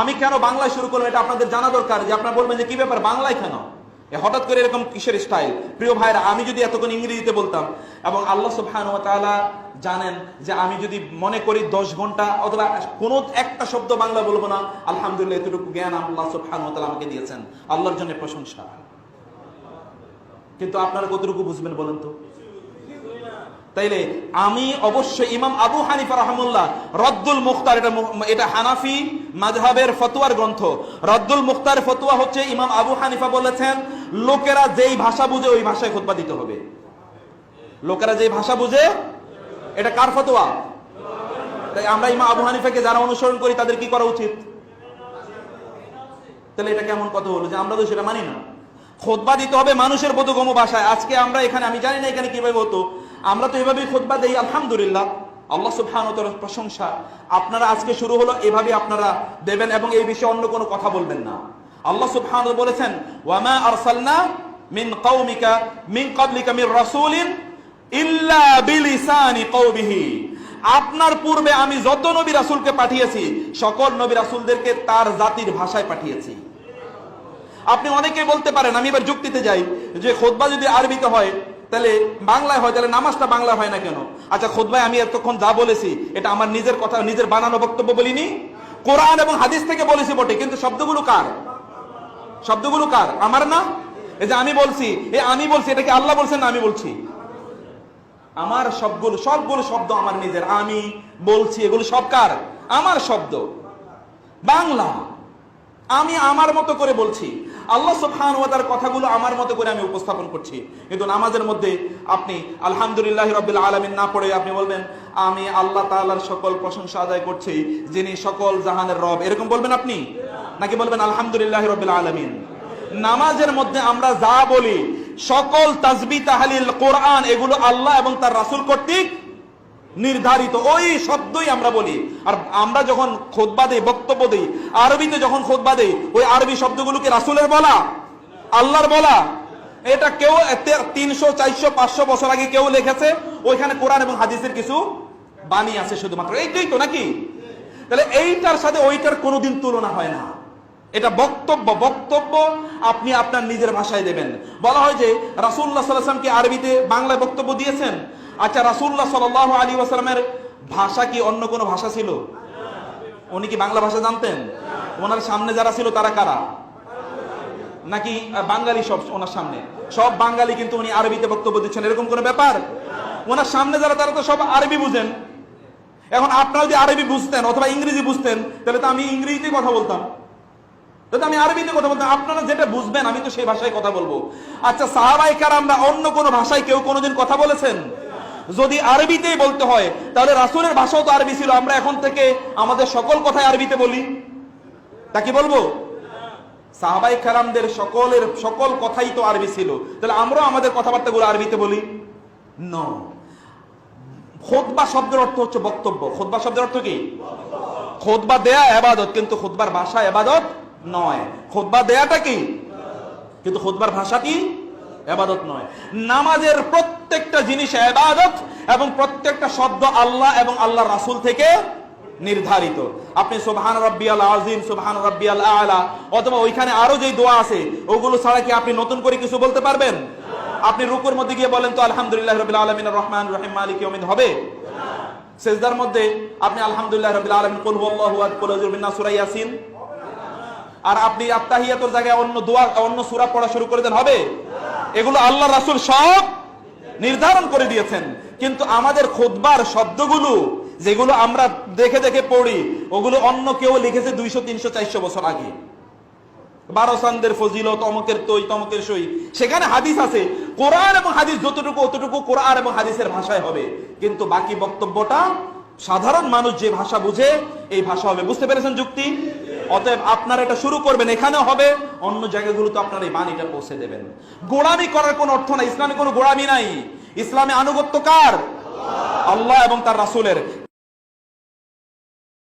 আমি কেন বাংলায় শুরু করলাম এটা আপনাদের জানা দরকার যে আপনারা বলবেন যে কি ব্যাপার, বাংলায় কেন? হঠাৎ করে এরকম কিসের স্টাইল প্রিয় ভাইরা আমি যদি এতক্ষণ ইংরেজিতে বলতাম এবং আল্লাহ সুবহান তাআলা জানেন যে আমি যদি মনে করি দশ ঘণ্টা অথবা কোনো একটা শব্দ বাংলা বলব না, আলহামদুলিল্লাহ এতটুকু জ্ঞান আল্লাহ সুবহান তাআলা আমাকে দিয়েছেন। আল্লাহর জন্য প্রশংসা। কিন্তু আপনারা কতটুকু বুঝবেন বলেন তো? তাইলে আমি অবশ্যই ইমাম আবু হানিফা রহমুল্লাহ রদ্দুল মুখতার, এটা এটা হানাফি মাযহাবের ফতোয়ার গ্রন্থ। রদ্দুল মুখতার ফতোয়া হচ্ছে ইমাম আবু হানিফা বলেছেন, লোকেরা যেই ভাষা বুঝে ওই ভাষায় খুতবা দিতে হবে। লোকেরা যেই ভাষা বুঝে, এটা কার ফতোয়া? তাই আমরা ইমাম আবু হানিফাকে যারা অনুসরণ করি, তাদের কি করা উচিত? তাহলে এটা কেমন কথা হলো যে আমরা তো সেটা মানি না। খোদবা দিতে হবে মানুষের বোধগম ভাষায়। আজকে আমরা এখানে, আমি জানি না এখানে কীভাবে হতো। আমরা তো এভাবেই খোদবা দেই, আলহামদুলিল্লাহ। আল্লাহ তাআলার প্রশংসা। আপনারা আজকে শুরু হলো এভাবে আপনারা দেবেন এবং এই বিষয়ে অন্য কোনো কথা বলবেন না। আল্লাহ তাআলা বলেছেন, ওয়ামা আরসালনা মিন কওমিকা মিন ক্বাবলিকা মির রাসূলিন ইল্লা বিলিসানি কওমিহি। আপনার পূর্বে আমি যত নবী রাসূলকে পাঠিয়েছি, সকল নবী রাসূলদেরকে তার জাতির ভাষায় পাঠিয়েছি। আপনি অনেকে বলতে পারেন, আমি এবার যুক্তিতে যাই, যে খোদবা যদি আরবিতে হয় তাহলে বাংলায় হয়, তাহলে নামাজটা বাংলা হয় না কেন? আচ্ছা খোদবায় আমি এতক্ষণ যা বলেছি, এটা আমার নিজের কথা, নিজের বানানো বক্তব্য বলিনি। কোরআন এবং হাদিস থেকে বলেছি বটে, কিন্তু শব্দগুলো কার? শব্দগুলো কার? আমার না? এই যে আমি বলছি, এ আমি বলছি, এটা কি আল্লাহ বলছেন না আমি বলছি? আমার সবগুলো সবগুলো শব্দ আমার নিজের। আমি বলছি, এগুলো সব কার? আমার শব্দ। বাংলা। আমি আমার মতো করে বলছি। আল্লাহ সুবহান ওয়া তার কথাগুলো আমার মতো করে আমি উপস্থাপন করছি। কিন্তু নামাজের মধ্যে আপনি আলহামদুলিল্লাহ রাব্বিল আলামিন না পড়ে আপনি বলবেন, আমি আল্লাহ তাআলার সকল প্রশংসা আদায় করছি, যিনি সকল জাহানের রব। এরকম বলবেন আপনি? নাকি বলবেন, আলহামদুলিল্লাহ রাব্বিল আলামিন নামাজের মধ্যে আমরা যা বলি, সকল তাসবি তাহলিল কোরআন, এগুলো আল্লাহ এবং তার রাসূল কর্তৃক নির্ধারিত ওই শব্দই আমরা বলি। আর আমরা যখন খোদবা দেই, বক্তব্য দেই, আরবিতে যখন খোদবা দেই, ওই আরবি শব্দগুলোকে রাসুলের বলা, আল্লাহর বলা, এটা কেউ তিনশো, চারশো, পাঁচশো বছর আগে কেউ লিখেছে, ওইখানে কোরআন এবং হাদিসের কিছু বাণী আছে শুধুমাত্র। এইটাই তো নাকি? তাহলে এইটার সাথে ওইটার কোনোদিন তুলনা হয় না। এটা বক্তব্য বক্তব্য আপনি আপনার নিজের ভাষায় দেবেন। বলা হয় যে রাসুল্লাহ সাল্লামকে আরবিতে বাংলায় বক্তব্য দিয়েছেন। আচ্ছা রাসুল্লাহ সাল আলী ওয়াসালামের ভাষা কি অন্য কোনো ভাষা ছিল? উনি কি বাংলা ভাষা জানতেন? ওনার সামনে যারা ছিল, তারা কারা? নাকি বাঙালি সব ওনার সামনে? সব বাঙালি কিন্তু উনি আরবিতে বক্তব্য দিচ্ছেন, এরকম কোনো ব্যাপার? ওনার সামনে যারা, তারা তো সব আরবি বুঝেন। এখন আপনারা যদি আরবি বুঝতেন অথবা ইংরেজি বুঝতেন, তাহলে তো আমি ইংরেজিতে কথা বলতাম। তাহলে আমি আরবিতে কথা বলতাম আপনারা যেটা বুঝবেন, আমি তো সেই ভাষায় কথা বলব। আচ্ছা সাহাবাই কারামরা অন্য কোনো ভাষায় কেউ কোনোদিন কথা বলেছেন? যদি আরবিতেই বলতে হয়, তাহলে রাসূলের ভাষাও তো আরবি ছিল। আমরা এখন থেকে আমাদের সকল কথাই আরবিতে বলি। তা কি বলব? সাহাবাই কারামদের সকলের সকল কথাই তো আরবি ছিল। তাহলে আমরাও আমাদের কথাবার্তাগুলো আরবিতে বলি? ন খোদবা শব্দের অর্থ হচ্ছে বক্তব্য। খোদবা শব্দের অর্থ কি? খোদবা দেয়া এবাদত, কিন্তু খোদবার ভাষা এবাদত নয়। খোদবা দেয়াটা কি? কিন্তু খোদবার ভাষা কি? এবাদত নয়। নামাজের প্রত্যেকটা জিনিস এবাদত এবং প্রত্যেকটা শব্দ আল্লাহ এবং আল্লাহ রাসুল থেকে নির্ধারিত। আপনি সুবহান রাব্বিয়াল আযীম, সুবহান রাব্বিয়াল আলা অথবা ওইখানে আরও যে দোয়া আছে, ওগুলো ছাড়া কি আপনি নতুন করে কিছু বলতে পারবেন? আপনি রুকুর মধ্যে গিয়ে বলেন তো, আলহামদুলিল্লাহ রাব্বিল আলামিন, রহমান রহিম, মালিক ইয়াউমিন হবে? সেজদার মধ্যে আপনি আলহামদুলিল্লাহ রাব্বিল আলামিন, কুল হুয়াল্লাহু আহাদ, কুল আর আপনি আত্তাহিয়াতুর জায়গায় অন্য দোয়া, অন্য সূরা পড়া শুরু করে দেন, হবে? এগুলো আল্লাহ রাসূল সব নির্ধারণ করে দিয়েছেন। কিন্তু আমাদের খুতবার শব্দগুলো, যেগুলো আমরা দেখে দেখে পড়ি, ওগুলো অন্য কেউ লিখেছে দুইশো, তিনশো, চারশো বছর আগে। বারো সান্দের ফজিলত অমকের তৈ তমকের সই। সেখানে হাদিস আছে। কোরআন এবং হাদিস যতটুকু, অতটুকু কোরআন এবং হাদিসের ভাষায় হবে। কিন্তু বাকি বক্তব্যটা সাধারণ মানুষ যে ভাষা বুঝে, এই ভাষা হবে। বুঝতে পেরেছেন যুক্তি? অতএব আপনারা এটা শুরু করবেন এখানে হবে, অন্য জায়গাগুলোতে আপনারা এই বাণীটা পৌঁছে দেবেন। গোড়ামি করার কোনো অর্থ নাই, ইসলামে কোনো গোড়ামি নাই। ইসলামে আনুগত্য কার? আল্লাহ এবং তার রাসূলের।